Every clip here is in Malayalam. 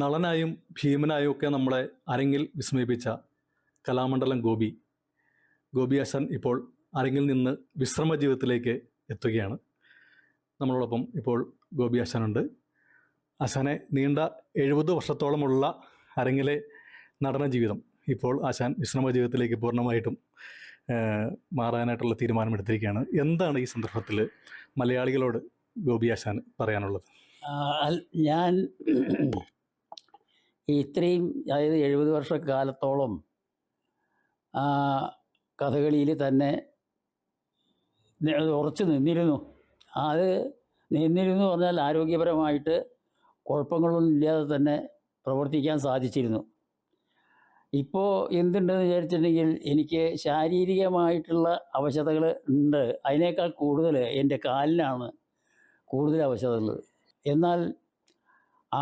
നളനായും ഭീമനായും ഒക്കെ നമ്മളെ അരങ്ങിൽ വിസ്മയിപ്പിച്ച കലാമണ്ഡലം ഗോപി. ഗോപി അശൻ ഇപ്പോൾ അരങ്ങിൽ നിന്ന് വിശ്രമ ജീവിതത്തിലേക്ക് എത്തുകയാണ്. നമ്മളോടൊപ്പം ഇപ്പോൾ ഗോപി ആശാനുണ്ട് ആശാനെ നീണ്ട എഴുപത് വർഷത്തോളമുള്ള അരങ്ങിലെ നടന ജീവിതം ഇപ്പോൾ ആശാൻ വിശ്രമ ജീവിതത്തിലേക്ക് പൂർണമായിട്ടും മാറാനായിട്ടുള്ള തീരുമാനമെടുത്തിരിക്കുകയാണ്. എന്താണ് ഈ സന്ദർഭത്തിൽ മലയാളികളോട് ഗോപി ആശാൻ പറയാനുള്ളത്? ഞാൻ ഈ ഇത്രയും അതായത് എഴുപത് വർഷക്കാലത്തോളം കഥകളിയിൽ തന്നെ ഉറച്ചു നിന്നിരുന്നു. അത് നിന്നിരുന്നു പറഞ്ഞാൽ ആരോഗ്യപരമായിട്ട് കുഴപ്പങ്ങളൊന്നും ഇല്ലാതെ തന്നെ പ്രവർത്തിക്കാൻ സാധിച്ചിരുന്നു. ഇപ്പോൾ എന്തുണ്ടെന്ന് വിചാരിച്ചിട്ടുണ്ടെങ്കിൽ എനിക്ക് ശാരീരികമായിട്ടുള്ള അവശതകൾ ഉണ്ട്. അതിനേക്കാൾ കൂടുതൽ എന്റെ കാലിനാണ് കൂടുതൽ അവശതകൾ. എന്നാൽ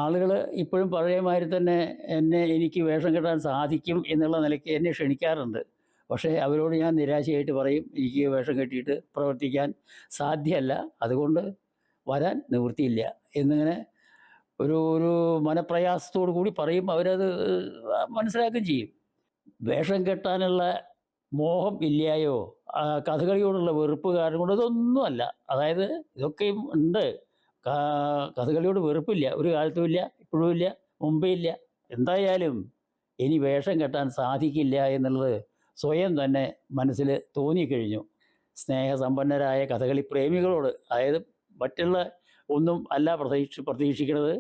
ആളുകൾ ഇപ്പോഴും പഴയ മാതിരി തന്നെ എന്നെ എനിക്ക് വേഷം കെട്ടാൻ സാധിക്കും എന്നുള്ള നിലയ്ക്ക് എന്നെ ക്ഷണിക്കാറുണ്ട്. പക്ഷേ അവരോട് ഞാൻ നിരാശയായിട്ട് പറയും എനിക്ക് വേഷം കെട്ടിയിട്ട് പ്രവർത്തിക്കാൻ സാധ്യമല്ല അതുകൊണ്ട് വരാൻ നിവൃത്തിയില്ല. എന്നിങ്ങനെ ഒരു ഒരു മനപ്രയാസത്തോടു കൂടി പറയും അവരത് മനസ്സിലാക്കുകയും ചെയ്യും. വേഷം കെട്ടാനുള്ള മോഹം ഇല്ലായോ കഥകളിയോടുള്ള വെറുപ്പ് കാരണം കൊണ്ട് ഇതൊന്നുമല്ല അതായത് ഇതൊക്കെയും ഉണ്ട്. കഥകളിയോട് വെറുപ്പില്ല. ഒരു കാലത്തും ഇല്ല ഇപ്പോഴും ഇല്ല മുമ്പേ ഇല്ല. എന്തായാലും ഇനി വേഷം കെട്ടാൻ സാധിക്കില്ല എന്നുള്ളത് സ്വയം തന്നെ മനസ്സിൽ തോന്നിക്കഴിഞ്ഞു. സ്നേഹസമ്പന്നരായ കഥകളി പ്രേമികളോട് അതായത് മറ്റുള്ള ഒന്നും അല്ല പ്രതീക്ഷ പ്രതീക്ഷിക്കുന്നത്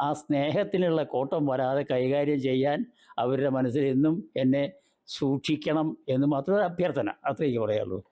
ആ സ്നേഹത്തിനുള്ള കോട്ടം വരാതെ കൈകാര്യം ചെയ്യാൻ അവരുടെ മനസ്സിൽ എന്നും എന്നെ സൂക്ഷിക്കണം എന്ന് മാത്രമേ അഭ്യർത്ഥന. അത്രയ്ക്ക് പറയാനുള്ളൂ.